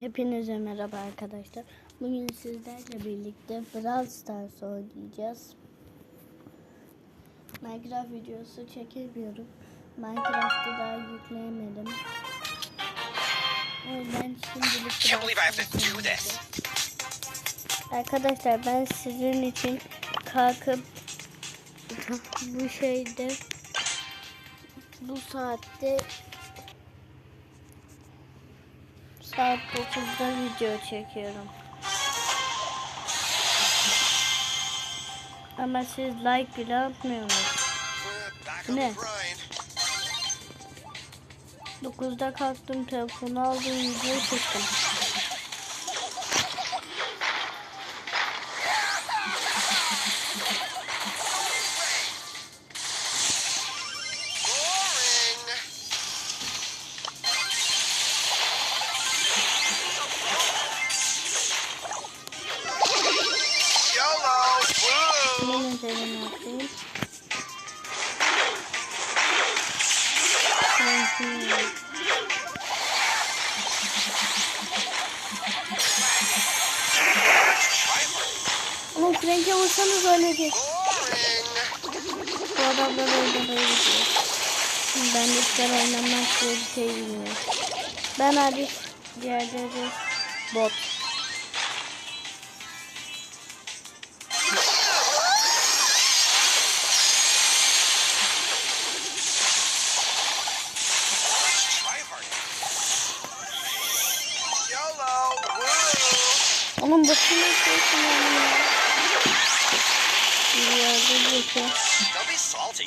Hepinize merhaba arkadaşlar. Bugün sizlerle birlikte Brawl Stars oynayacağız. Minecraft videosu çekemiyorum. Minecraft'ı daha yükleyemedim. O yüzden şimdilik. Arkadaşlar ben sizin için kalkıp bu şeyde bu saatte saat 9'da video çekiyorum. Ama siz like bile atmıyorsunuz. Ne? the grind. 9'da kalktım telefonu aldım video çektim. Ama Frank'e vursanız ölecek. Bu adamlar öyle böyle gidiyor. Ben de hiç oynamak diye bir şey bilmiyorum. Ben hariç diğerleri bot. Onun başına koysun yani ya. Bir yerde geçiyor. Don't be salty.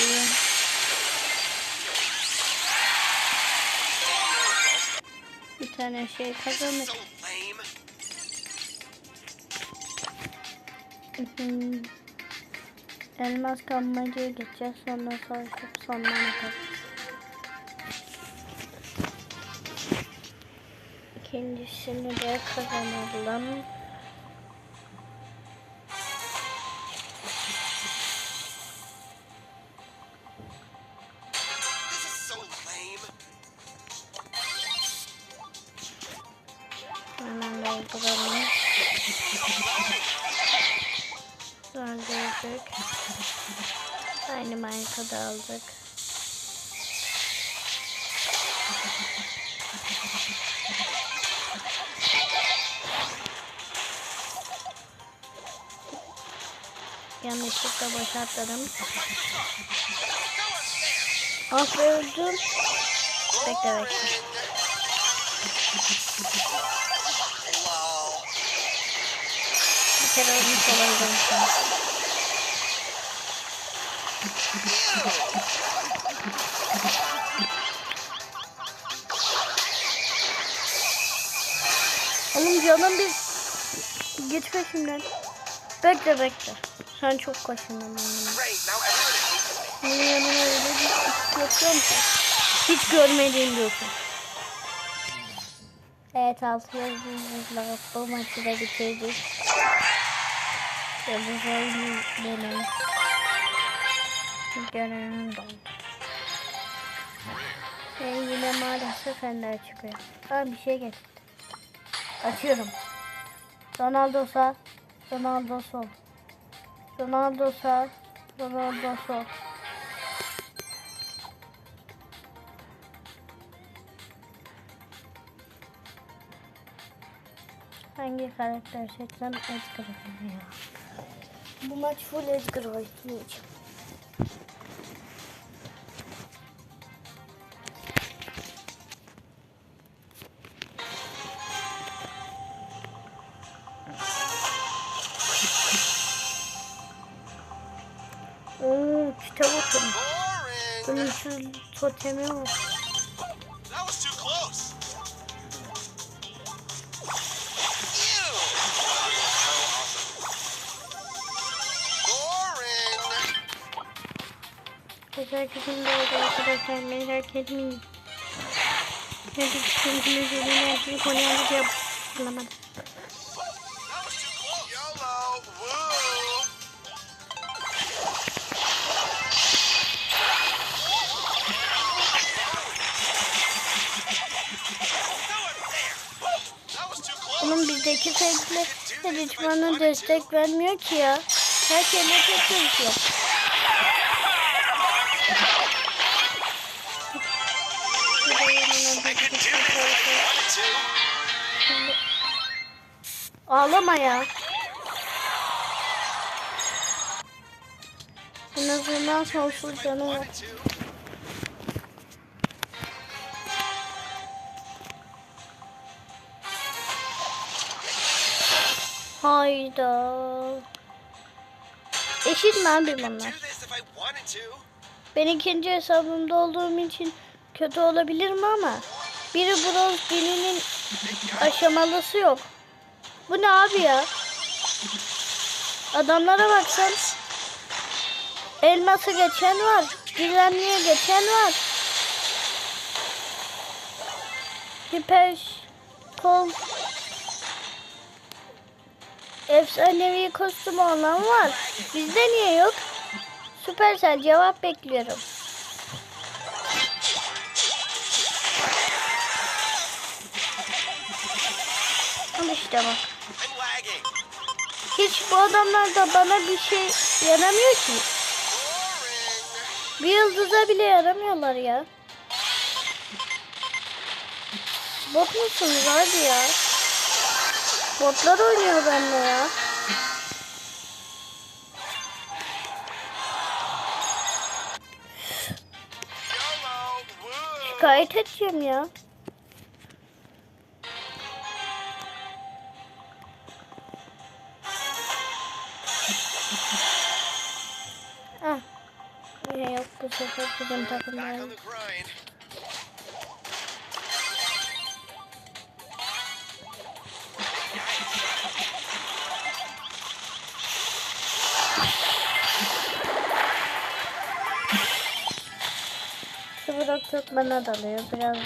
İyi. Bir tane şey kazanır. Elmas kalmacıya geçeceğiz. Sonra savaşıp sonuna bakarız. İkincisini de kazanalım. Aldık. Yanlışlıkla boşaltladım. Ah be öldüm. Bekle bekle. Bir kere ölmüş olabilirim. Oğlum canım bir git peşimden. Bekle bekle. Sen çok kaşındın benim. Yanına öyle bir iş yapıyor musun? Hiç görmediğim diyorsun. Evet altı yıldızla bu maçı da bitirdik. Oyun benim görevim doldu. Ve yine maalesef ender çıkıyor. Aa bir şey getirdi. Açıyorum. Ronaldo sağ. Ronaldo sol. Ronaldo sağ. Ronaldo sol. Hangi karakter seçsem Edgar ya. Bu maç full Edgar oynayacağım. Oo, kitap okudum. Ölümsüz totemi var. Pazar günü de oldu arkadaşlar. Merak etmeyin. Nerede sıkıntımı üzerine herkese konuya bir bizdeki sevgiler de düşmana destek vermiyor ki ya. Herkese tek ya. Ağlama ya. En azından sonsuz canı var. Hayda. Eşit mi abi bunlar? Ben ikinci hesabımda olduğum için kötü olabilirim ama biri bronz birinin aşamalısı yok. Bu ne abi ya? Adamlara baksan elması geçen var. Gizemliye geçen var. Hiper kol efsanevi kostümü olan var. Bizde niye yok? Süpersel cevap bekliyorum. İşte bak. Hiç bu adamlar da bana bir şey yaramıyor ki. Bir yıldıza bile yaramıyorlar ya. Bot musunuz hadi ya? Botlar oynuyor benimle ya. Şikayet edeceğim ya. Bizim. Şu bırak çok bana dalıyor biraz.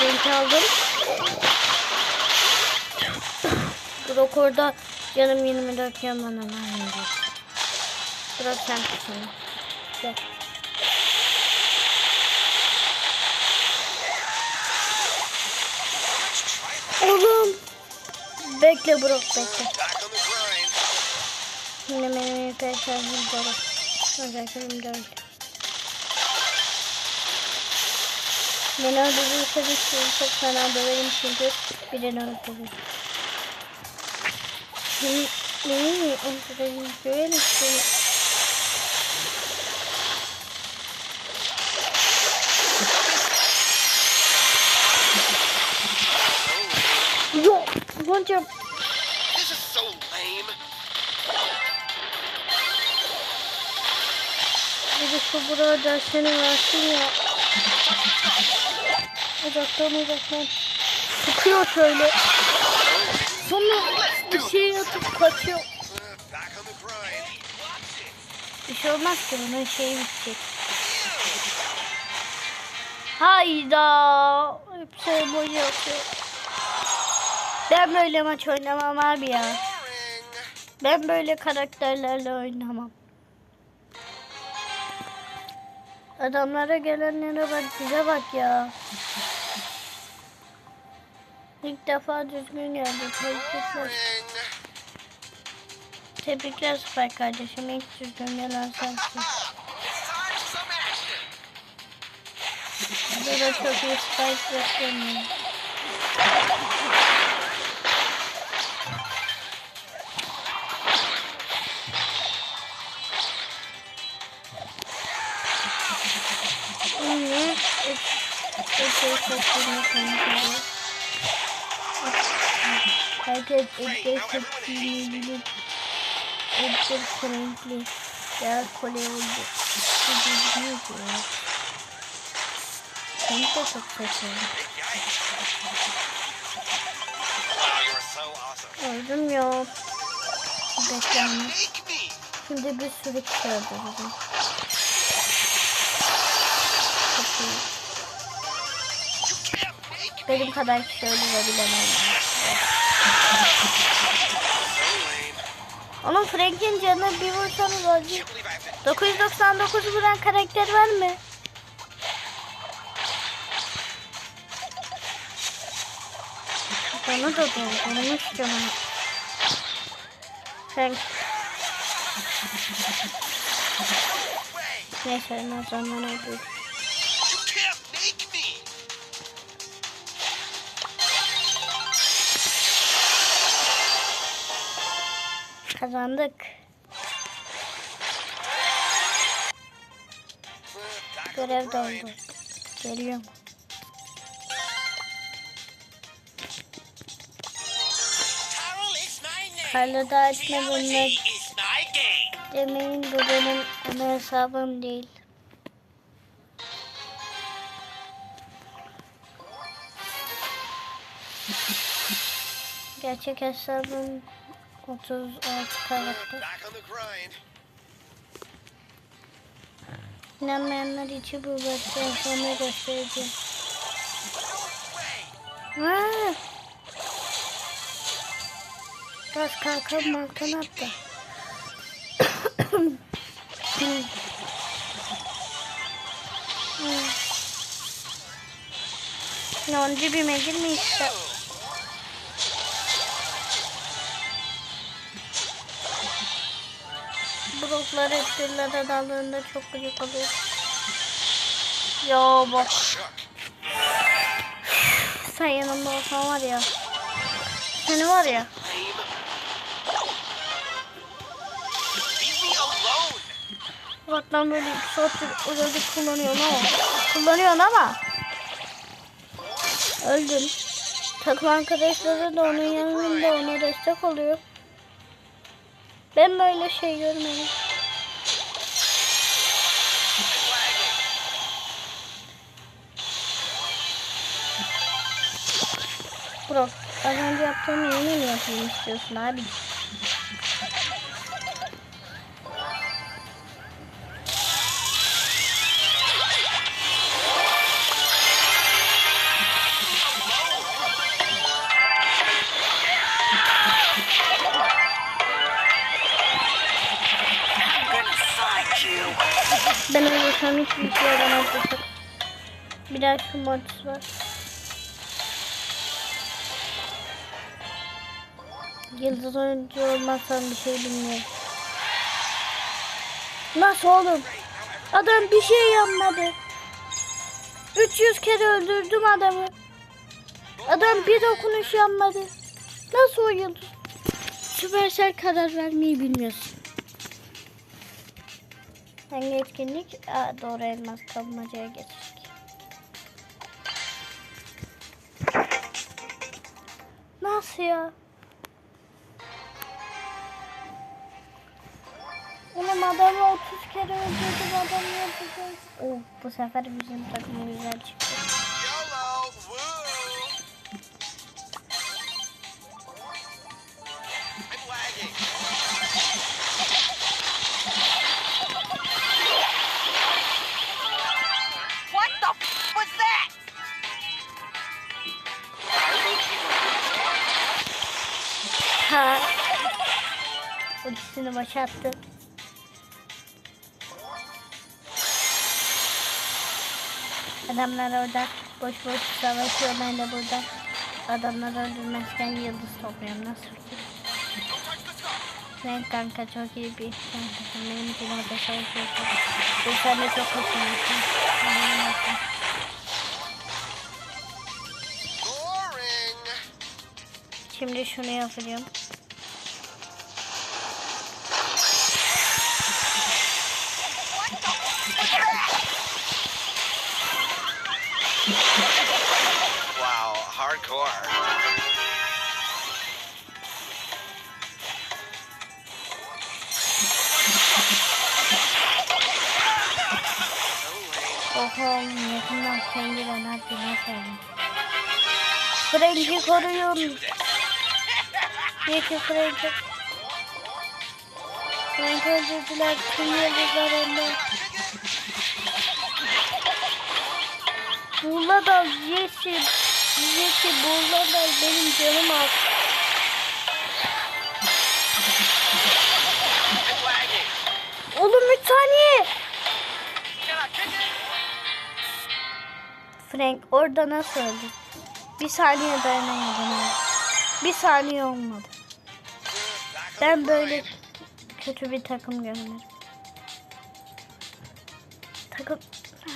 Renk aldım. Burak orada canım 24 yan bana vermeyecek. Burak sen kısmını. Gel. Oğlum. Bekle Burak bekle. Yine benim ipek şarjım dolu. Özellikle 24. Beni öldürürse bir şey çok fena döverim çünkü birini öldürür. Beni, beni mi öldürelim? Döverim seni. Yok, lame. Bir de şu burada dersini versin ya. Uzaktan uzaktan. Sıkıyor şöyle. Sonra bir şey atıp kaçıyor. Bir şey olmaz ki bunun şeyi bitecek. Hayda. Hep şey boyu yapıyor. Ben böyle maç oynamam abi ya. Ben böyle karakterlerle oynamam. Adamlara gelenlere bak bize bak ya. İlk defa düzgün geldi. Tebrikler. Tebrikler Süper kardeşim. İlk düzgün gelen sensin. Burada çok iyi Spike beklemiyorum. Herkes epey sesini bilir. Epey Frankly. Ya kole oldu. Bu düzgün ki ya. Seni de çok awesome. Öldüm ya. Bekleme. Make me. Şimdi bir sürü kişi öldürdüm. Çok iyi. Benim kadar kişi öldürebilemem. So lame. Onun Frank'in canı bir vursanız acı. Can't believe I have to 999 vuran karakter var mı? Canı da doldurmuş canını. Frank. Neyse en azından öldür. Kazandık. Görev doldu. Geliyorum. Karlı da açma bunlar demeyin bu benim ana hesabım değil. Gerçek hesabım 36 karakter. İnanmayanlar için bu baştan sonra göstereceğim. No way. Ha! Biraz kalkan malkan attı. Non dibime girmişse. Bloklar ettirler adamlarında çok gıcık oluyor. Ya bak sen yanımda olsan var ya. Seni var ya. Bak lan böyle bir saattir öyle kullanıyorsun ama. Kullanıyorsun ama. Öldün. Takım arkadaşları da onun yanında ona destek oluyor. Ben böyle şey görmedim. Bro, az önce yaptığımı yine mi yapayım istiyorsun abi? Ben öyle şu an hiçbir şey yaramazdım. Bir daha şu maç var. Yıldız oyuncu olmazsam bir şey bilmiyorum. Nasıl oğlum? Adam bir şey yapmadı. 300 kere öldürdüm adamı. Adam bir dokunuş yapmadı. Nasıl o yıldız? Süpersel karar vermeyi bilmiyorsun. Hangi etkinlik? Aa, doğru elmas kapmacaya geçtik. Nasıl ya? Adamı 30 kere öldürdüm adam yapacak. Oh, bu sefer bizim takım güzel çıktı. YOLO. Woo. I'm lagging. What Adamlar orada boş boş savaşıyor. Ben de burada adamları öldürmezken yıldız topluyorum. Nasıl fikir? Renk kanka çok iyi bir kankasın. Benim için orada savaşıyorsun. Bu sen de çok hoşlanıyorsun. Şimdi şunu yapacağım. Hardcore. Oha yakından pengiren hadi nasıl Frank'i koruyun. Yeki Frank'i. Frank öldürdüler. Tüm yıldızlar önde. Buğla dal Jesse. Jesse buğla dal benim canım lagging. Oğlum bir saniye. Frank orada nasıl öldü? Bir saniye dayanamadım. Bir saniye olmadı. Ben böyle kötü bir takım görmedim. Takım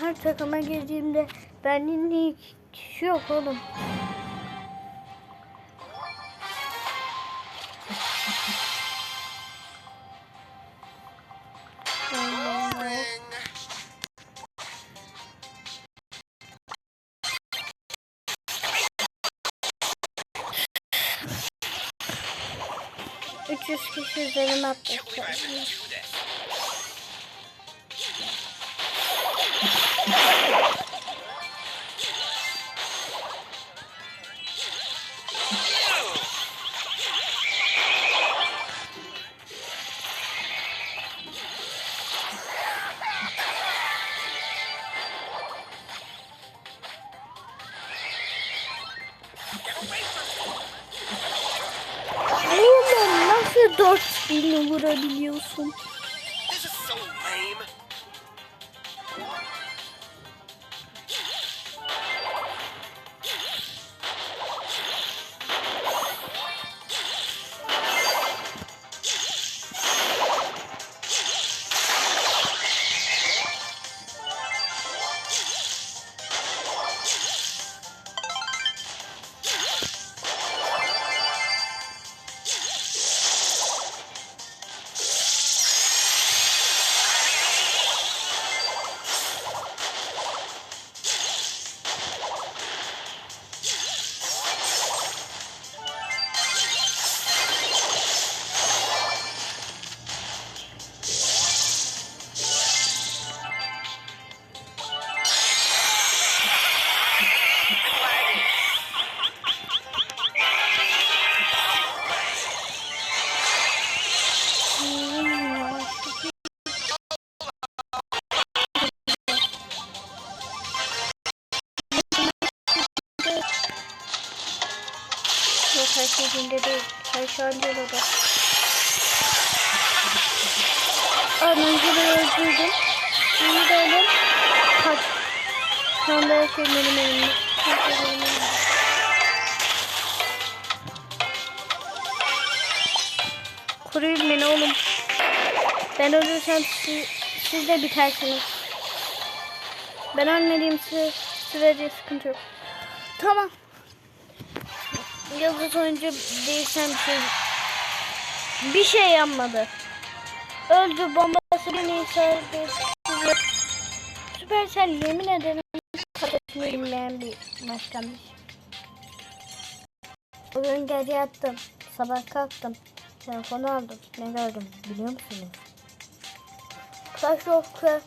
her takıma girdiğimde benim hiç kişi yok oğlum. Üç yüz kişi I atlayacak. Vurabiliyorsun? This is so lame. Koruyun beni oğlum. Ben ölürsem siz, siz de bitersiniz. Ben ölmediğim sü- sürece sıkıntı yok. Tamam. Yıldız oyuncu değilsem şey... Bir şey yanmadı. Öldü bombası beni sardı. Süpersel yemin ederim kaçını bilmeyen bir başkanmış. Bugün gece yattım. Sabah kalktım. Telefonu aldım. Ne gördüm biliyor musunuz? Clash of Cla-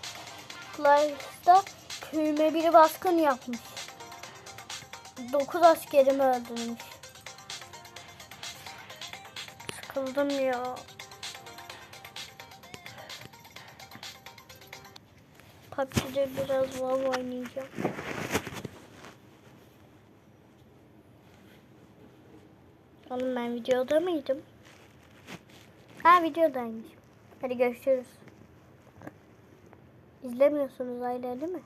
Clans'ta köyüme biri baskın yapmış. 9 askerimi öldürmüş. Sıkıldım ya. PUBG'de biraz WoW oynayacağım. Oğlum ben videoda mıydım? Ha videodaymış. Hadi görüşürüz. İzlemiyorsunuz hala değil mi?